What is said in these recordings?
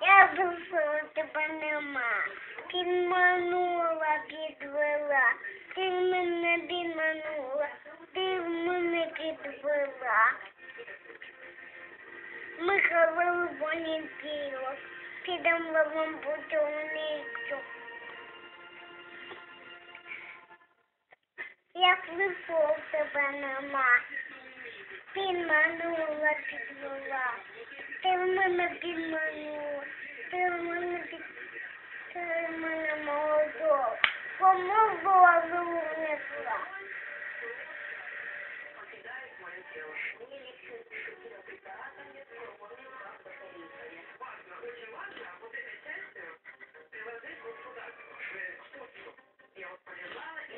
Я душу тебе нема. Підманула, підвела. Ми ховали понеділок, підемо вам будівницю. Як вийшов тебе нема, підманула, підвела. Ти в мене підманула, ти в мене під... ти в мене молодого. Кому голову внесла?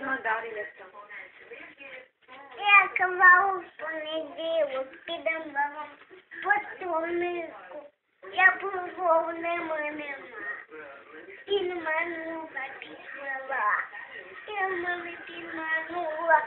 Ну, да, лісом. Я казала в понеділок, підемо вам потонику. Я був не мене. І мене запісила. І мене підманула.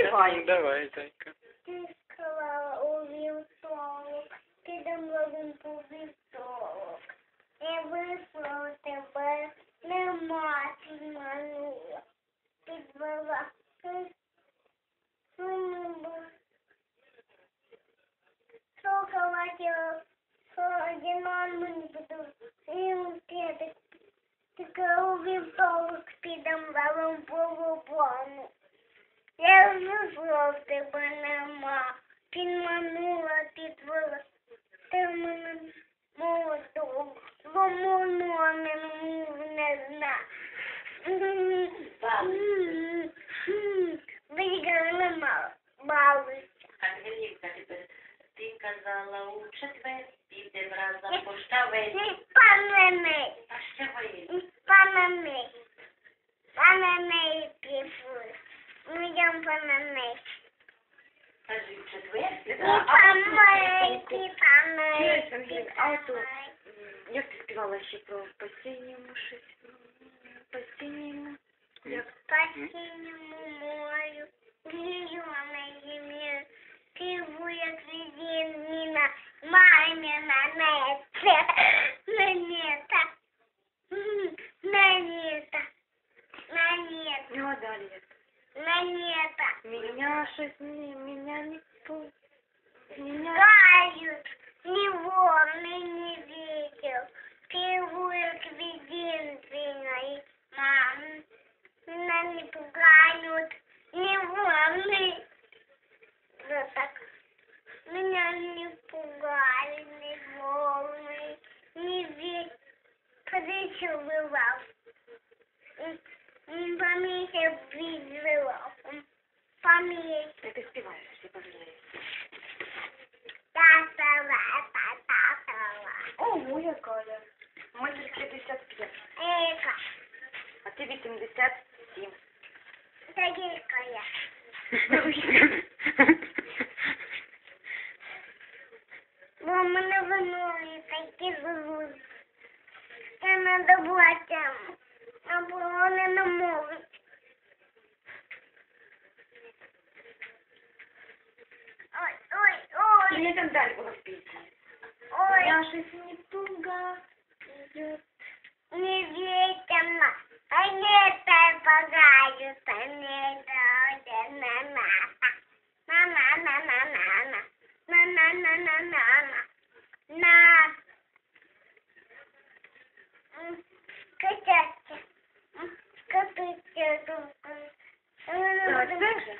співаємо. Давай, зайка. Ти сказала у вівторок, ти домовим по вівторок. Не вийшло тебе, нема тіманула. Підвела Шоколадів, шоколадінон мені буду, і у тебе. Ти кажу, вівторок підемо, валом по вобону. Я вже жовтого нема, підманула підвела, ти мене молодого, бо моно не не зна. Виграла мало, балуйся. Ангеліка, ти казала у четвер, піде враз поштавець. Пане мій. Пане мій. Пане мій пішу. Скажи, четвертий? Да. Помайки, помайки, А ото, як ти співала ще про по синьому щось? По синьому? Як? По синьому морю, грію на землі, пиву, як мамина неця, нанета, нанета, нанета. Ну, а далі? Мені это. Меня щось не, меня не пу... Меня... Кают, него, мені я відвела пам'ять. Та ти співаєш, всі пожаліються. Та-та-ла, та-та-та-ла. О, моя Коля. Мені 55. Ека. А ти 87. Та гірка я. Бо мене воно такі зло. Це треба було тему. Або вони не можуть. и мне там дали было спеть. Ой. Я щось не туго идет. Не ветерно, а не дай погадю, а не дай мама. Мама, мама, мама. Мама, мама, мама. На. Котятки. Котятки. Так, дальше.